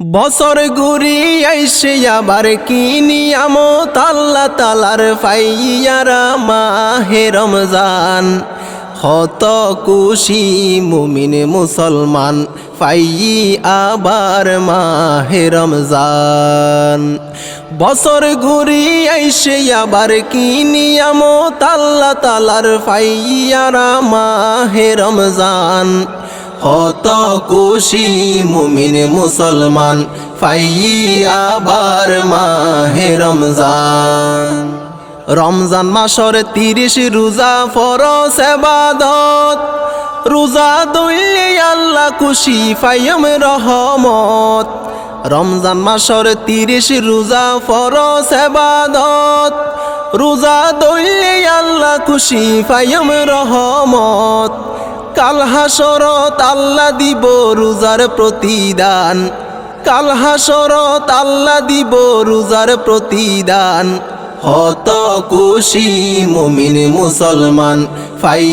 বছর ঘুরি আইসে আবার কি নিয়ামত আল্লাহ তালার ফাইয়ারা মাহে রমজান। হত খুশি মুমিন মুসলমান ফাই আবার মাহে রমজান। বছর ঘুরি আইসে আবার কি নিয়ামত আল্লাহ তালার ফাইয়ারা মাহে রমজান। হত খুশি মুমিন মুসলমান ফাই আবার মাহে রমজান। রমজান মাসর তিরিশ রোজা ফর সেবাদত রোজা দইলে আল্লাহ খুশি ফাইম রহমত। রমজান মাসর তিরিশ রোজা ফর সেবাদত রোজা দইলে আল্লাহ খুশি ফাইম রহমত। কাল হাসরত আল্লাহ দিব রোজার প্রতিদান। কাল হাসরত আল্লাহ দিব রোজার প্রতিদান। হত খুশি মুমিন মুসলমান ফাই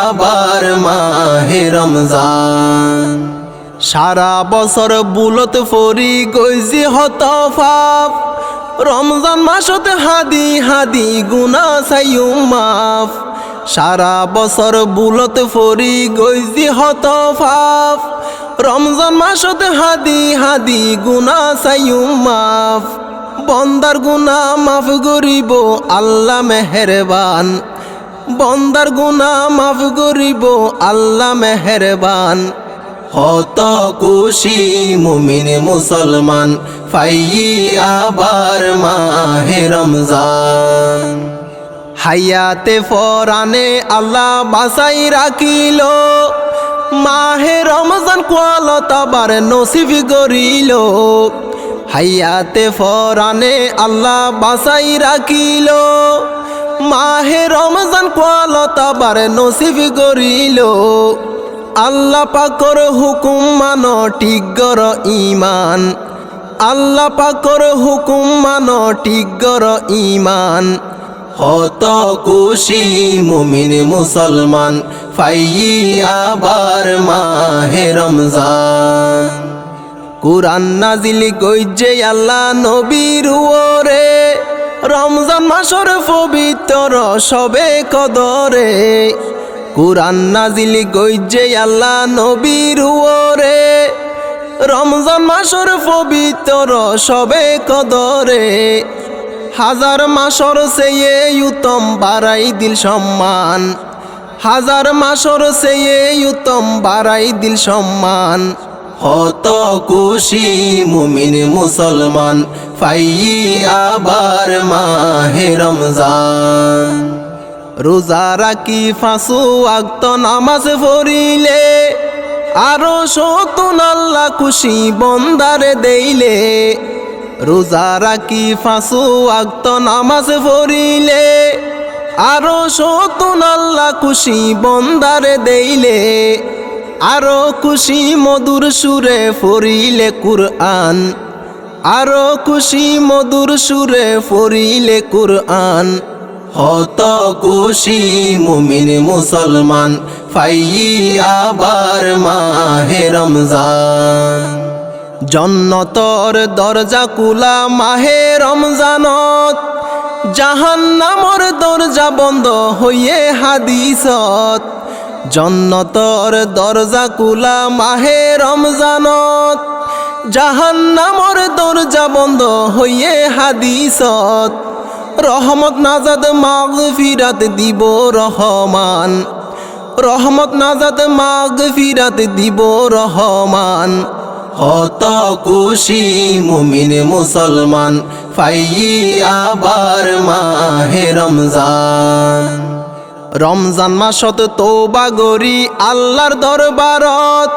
আবার মাহে রমজান। সারা বছর বুলত ফরি গইজি হত ফাপ রমজান মাসত হাদি হাদি গুনা সাইয়ুম মাফ। সারা বছর বুলত ফরি গইজি হত ফাপ রমজান মাসত হাদি হাদি গুনা সাইয়ুম মাফ। বন্দার গুনা মাফ গরিব আল্লাহ মেহেরবান। বন্দার গুনা মাফ গরিব আল্লাহ মেহেরবান। হত খুশি মুমিন মুসলমান ফাই আবার মাহে রমজান। হায়াতে ফরানে আল্লাহ বাসাই রাখিল। মাহে রমজান কোয়ালতাবার নসিব গরিল হায়াতে ফরানে আল্লাহ বাসাই রাখিল। মাহে রমজান কোয়ালতাবার নসিব গরিল আল্লাহ পাকর হুকুম মান টিগর ইমান আল্লাহ পাকর হুকুম মান টিগর ইমান হত খুশি মুমিন মুসলমান ফাই আবার মাহে রমজান। কুরান নাজিল গইজে আল্লাহ নবীর ওরে রমজান মাসর পবিত্র সবে কদরে। কুরান নাজিল গইজে আল্লাহ নবীর ওরে রমজান মাসর পবিত্র সবে কদরে। হাজার মাসর সেয়ে উত্তম বাড়াই দিল সম্মান। হাজার মাসর সেয়ে উত্তম বাড়াই দিল সম্মান। হত খুশি মুমিন মুসলমান ফাই আবার মাহে রমজান। রোজা রাখি ফাঁসু আক্ত নামাজ পড়িলে, আরও সতুন আল্লাহ খুশি বন্দারে দেইলে। রোজা রাখি ফাঁসু আক্ত নামাজ পড়িলে, আরও সতুন আল্লাহ খুশি বন্দারে দেইলে, আরও খুশি মধুর সুরে ফরিলে কুরআন, আরও খুশি মধুর সুরে ফরিলে কুরআন। হত খুশি মুমিন মুসলমান ফাই আবার মাহে রমজান। জন্নতর দরজা কুলা মাহে রমজানত। জাহান্নামর দরজা বন্ধ হইয়ে হাদিসত। জন্নতর দরজা কুলা মাহে রমজানত। জাহান্নামর দরজা বন্ধ হইয়ে হাদিসত। রহমত নাজাদ মাগ ফিরাত দিব রহমান। রহমত নাজাদ মাগ ফিরাত দিব রহমান। হত খুশি মুমিন মুসলমান ফাই আবার মাহে রমজান। রমজান মাসত তোবা গরি আল্লাহর দরবারত,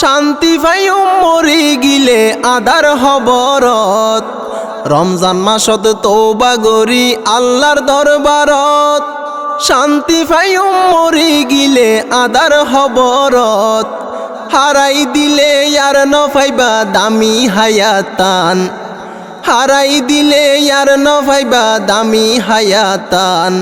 শান্তি পাই মরি গিলে আদার হবরত। রমজান মাসত তোবা গরি আল্লাহর দরবারত, শান্তি পাই মরি গিলে আদার হবরত। হারাই দিলে আর নফাইবা দামি হায়াতান। হারাই দিলে আর নফাইবা দামি হায়াতান।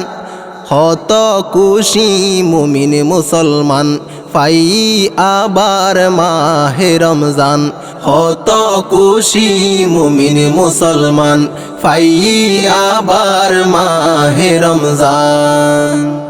হত খুশি মুমিন মুসলমান ফাই আবার মাহে রমজান। হত খুশি মুমিন মুসলমান ফাই আবার মাহে রমজান।